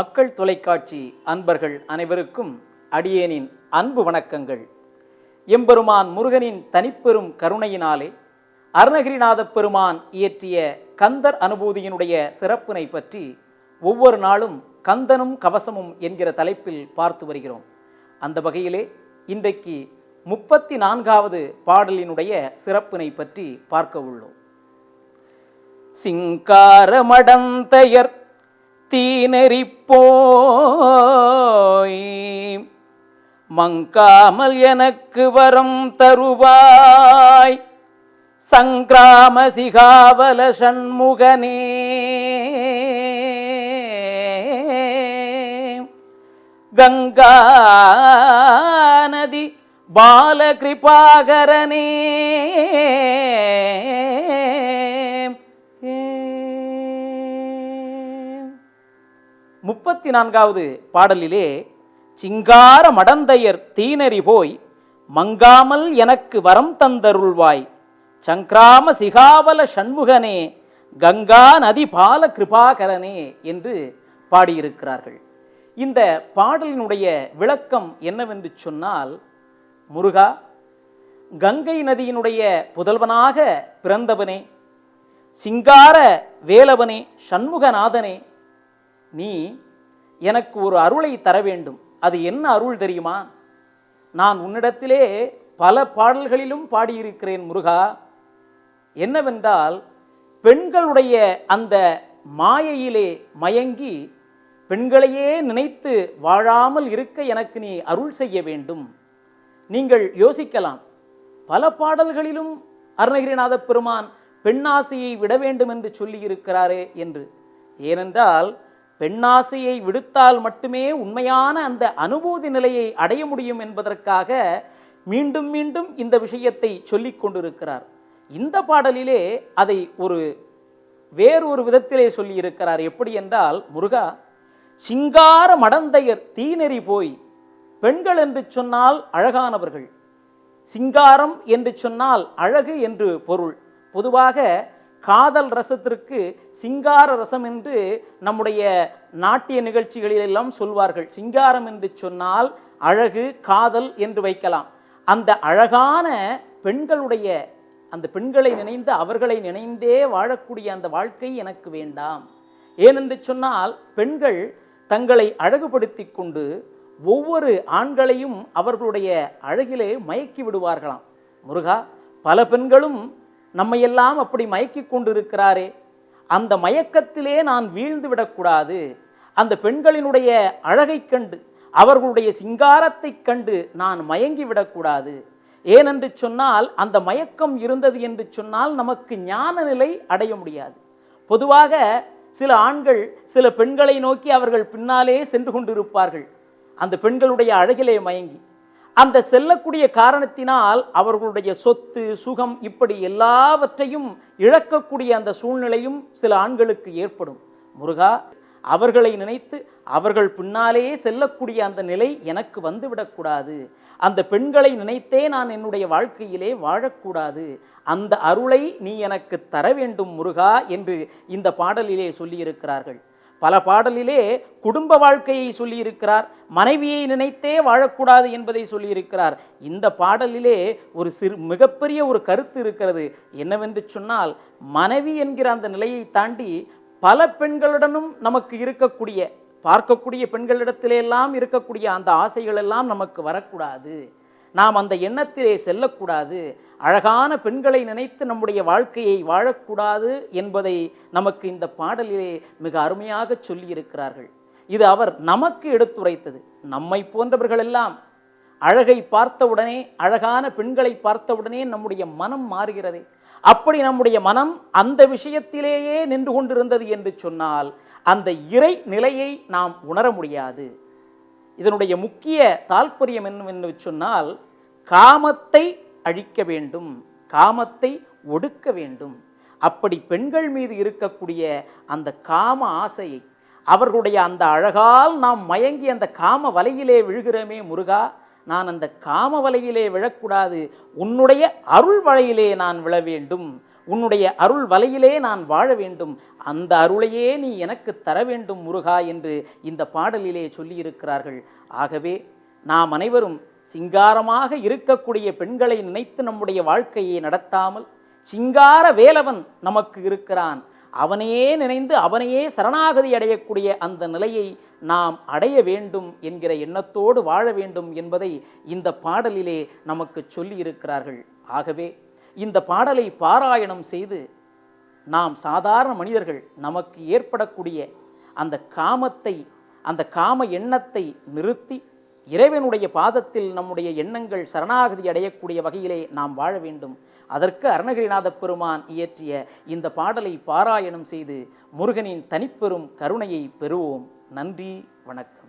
மக்கள் தொலைக்காட்சி அன்பர்கள் அனைவருக்கும் அடியேனின் அன்பு வணக்கங்கள். எம்பெருமான் முருகனின் தனிப்பெரும் கருணையினாலே அருணகிரிநாதப் பெருமான் இயற்றிய கந்தர் அனுபூதியினுடைய சிறப்பினை பற்றி ஒவ்வொரு நாளும் கந்தனும் கவசமும் என்கிற தலைப்பில் பார்த்து வருகிறோம். அந்த வகையிலே இன்றைக்கு முப்பத்தி நான்காவது பாடலினுடைய சிறப்பினை பற்றி பார்க்க உள்ளோம். சிங்காரமடந்தையர் தீநெறிப்போய். மங்காமல் எனக்கு வரம் தருவாய். சங்கிராம சிகாவல சண்முகனே. கங்கா நதி பாலகிருபாகரனே. முப்பத்தி நான்காவது பாடலிலே சிங்கார மடந்தையர் தீனறி போய் மங்காமல் எனக்கு வரம் தந்தருள்வாய். சங்கிராம சிகாவல சண்முகனே கங்கா நதி பால கிருபாகரனே என்று பாடியிருக்கிறார்கள். இந்த பாடலினுடைய விளக்கம் என்னவென்று சொன்னால் முருகா கங்கை நதியினுடைய புதல்வனாக பிறந்தவனே சிங்கார வேலவனே சண்முகநாதனே நீ எனக்கு ஒரு அருளை தர வேண்டும். அது என்ன அருள் தெரியுமா? நான் உன்னிடத்திலே பல பாடல்களிலும் பாடியிருக்கிறேன் முருகா. என்னவென்றால் பெண்களுடைய அந்த மாயையிலே மயங்கி பெண்களையே நினைத்து வாழாமல் இருக்க எனக்கு நீ அருள் செய்ய வேண்டும். நீங்கள் யோசிக்கலாம் பல பாடல்களிலும் அருணகிரிநாத பெருமான் பெண்ணாசையை விட வேண்டும் என்று சொல்லியிருக்கிறாரே என்று. ஏனென்றால் பெண்ணாசையை விடுத்தால் மட்டுமே உண்மையான அந்த அனுபூதி நிலையை அடைய முடியும் என்பதற்காக மீண்டும் மீண்டும் இந்த விஷயத்தை சொல்லிக் கொண்டிருக்கிறார். இந்த பாடலிலே அதை ஒரு வேறொரு விதத்திலே சொல்லியிருக்கிறார் எப்படி என்றால் முருகா சிங்கார மடந்தையர் தீநெறி போய் பெண்கள் என்று சொன்னால் அழகானவர்கள். சிங்காரம் என்று சொன்னால் அழகு என்று பொருள். பொதுவாக காதல் ரசத்திற்கு சிங்கார ரசம் என்று நம்முடைய நாட்டிய நிகழ்ச்சிகளில் எல்லாம் சொல்வார்கள். சிங்காரம் என்று சொன்னால் அழகு காதல் என்று வைக்கலாம். அந்த அழகான பெண்களுடைய அந்த பெண்களை நினைந்து அவர்களை நினைந்தே வாழக்கூடிய அந்த வாழ்க்கை எனக்கு வேண்டாம். ஏனென்று சொன்னால் பெண்கள் தங்களை அழகுபடுத்தி கொண்டு ஒவ்வொரு ஆண்களையும் அவர்களுடைய அழகிலே மயக்கி விடுவார்களாம். முருகா பல பெண்களும் நம்மையெல்லாம் அப்படி மயக்கி கொண்டிருக்கிறாரே. அந்த மயக்கத்திலே நான் வீழ்ந்து விடக்கூடாது. அந்த பெண்களினுடைய அழகைக் கண்டு அவர்களுடைய சிங்காரத்தைக் கண்டு நான் மயங்கி விடக்கூடாது. ஏனென்று சொன்னால் அந்த மயக்கம் இருந்தது என்று சொன்னால் நமக்கு ஞான நிலை அடைய முடியாது. பொதுவாக சில ஆண்கள் சில பெண்களை நோக்கி அவர்கள் பின்னாலே சென்று கொண்டிருப்பார்கள். அந்த பெண்களுடைய அழகிலே மயங்கி அந்த செல்லக்கூடிய காரணத்தினால் அவர்களுடைய சொத்து சுகம் இப்படி எல்லாவற்றையும் இழக்கக்கூடிய அந்த சூழ்நிலையும் சில ஆண்களுக்கு ஏற்படும். முருகா அவர்களை நினைத்து அவர்கள் பின்னாலே செல்லக்கூடிய அந்த நிலை எனக்கு வந்துவிடக்கூடாது அந்த பெண்களை நினைத்தே நான் என்னுடைய வாழ்க்கையிலே வாழக்கூடாது. அந்த அருளை நீ எனக்கு தர வேண்டும் முருகா என்று இந்த பாடலிலே சொல்லியிருக்கிறார்கள். பல பாடலிலே குடும்ப வாழ்க்கையை சொல்லியிருக்கிறார் மனைவியை நினைத்தே வாழக்கூடாது என்பதை சொல்லியிருக்கிறார். இந்த பாடலிலே ஒரு சிறு மிகப்பெரிய ஒரு கருத்து இருக்கிறது. என்னவென்று சொன்னால் மனைவி என்கிற அந்த நிலையை தாண்டி பல பெண்களுடனும் நமக்கு இருக்கக்கூடிய பார்க்கக்கூடிய பெண்களிடத்திலெல்லாம் இருக்கக்கூடிய அந்த ஆசைகள் எல்லாம் நமக்கு வரக்கூடாது. நாம் அந்த எண்ணத்திலே செல்லக்கூடாது. அழகான பெண்களை நினைத்து நம்முடைய வாழ்க்கையை வாழக்கூடாது என்பதை நமக்கு இந்த பாடலிலே மிக அருமையாக சொல்லியிருக்கிறார்கள். இது அவர் நமக்கு எடுத்துரைத்தது. நம்மை போன்றவர்கள் எல்லாம் அழகை பார்த்தவுடனே அழகான பெண்களை பார்த்தவுடனே நம்முடைய மனம் மாறுகிறது. அப்படி நம்முடைய மனம் அந்த விஷயத்திலேயே நின்று கொண்டிருந்தது என்று சொன்னால் அந்த இறை நிலையை நாம் உணர முடியாது. இதனுடைய முக்கிய தாற்பயம் என்னவென்று சொன்னால் காமத்தை அழிக்க வேண்டும் காமத்தை ஒடுக்க வேண்டும். அப்படி பெண்கள் மீது இருக்கக்கூடிய அந்த காம ஆசையை அவர்களுடைய அந்த அழகால் நாம் மயங்கி அந்த காம வலையிலே விழுகிறோமே முருகா நான் அந்த காம வலையிலே விழக்கூடாது உன்னுடைய அருள் வலையிலே நான் விழ வேண்டும். உன்னுடைய அருள் வலையிலே நான் வாழ வேண்டும். அந்த அருளையே நீ எனக்கு தர வேண்டும் முருகா என்று இந்த பாடலிலே சொல்லியிருக்கிறார்கள். ஆகவே நாம் அனைவரும் சிங்காரமாக இருக்கக்கூடிய பெண்களை நினைத்து நம்முடைய வாழ்க்கையை நடத்தாமல் சிங்கார வேலவன் நமக்கு இருக்கிறான். அவனையே நினைந்து அவனையே சரணாகதி அடையக்கூடிய அந்த நிலையை நாம் அடைய வேண்டும் என்கிற எண்ணத்தோடு வாழ வேண்டும் என்பதை இந்த பாடலிலே நமக்கு சொல்லி இருக்கிறார்கள் ஆகவே இந்த பாடலை பாராயணம் செய்து நாம் சாதாரண மனிதர்கள் நமக்கு ஏற்படக்கூடிய அந்த காமத்தை அந்த காம எண்ணத்தை நிறுத்தி இறைவனுடைய பாதத்தில் நம்முடைய எண்ணங்கள் சரணாகதி அடையக்கூடிய வகையிலே நாம் வாழ வேண்டும். அதற்கு அருணகிரிநாத பெருமான் இயற்றிய இந்த பாடலை பாராயணம் செய்து முருகனின் தனிப்பெரும் கருணையை பெறுவோம். நன்றி வணக்கம்.